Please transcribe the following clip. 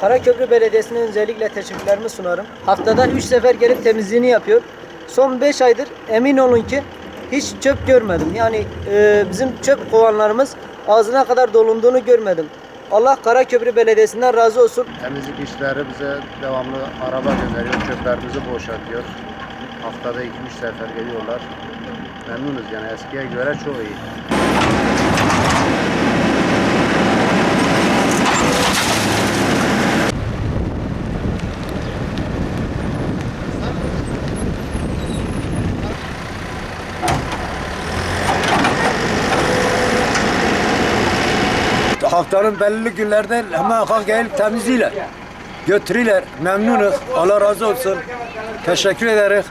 Karaköprü Belediyesi'ne özellikle teşekkürlerimi sunarım. Haftada 3 sefer gelip temizliğini yapıyor. Son 5 aydır emin olun ki hiç çöp görmedim. Yani e, bizim çöp kovanlarımız ağzına kadar dolunduğunu görmedim. Allah Karaköprü Belediyesi'nden razı olsun. Temizlik işleri bize devamlı araba gönderiyor, çöplerimizi boşaltıyor. Haftada iki üç sefer geliyorlar. Memnunuz yani eskiye göre çok iyi. Haftanın belirli günlerde hemen kalk gelip temizliyorlar. Götürüyorlar. Memnunuz. Allah razı olsun. Teşekkür ederiz.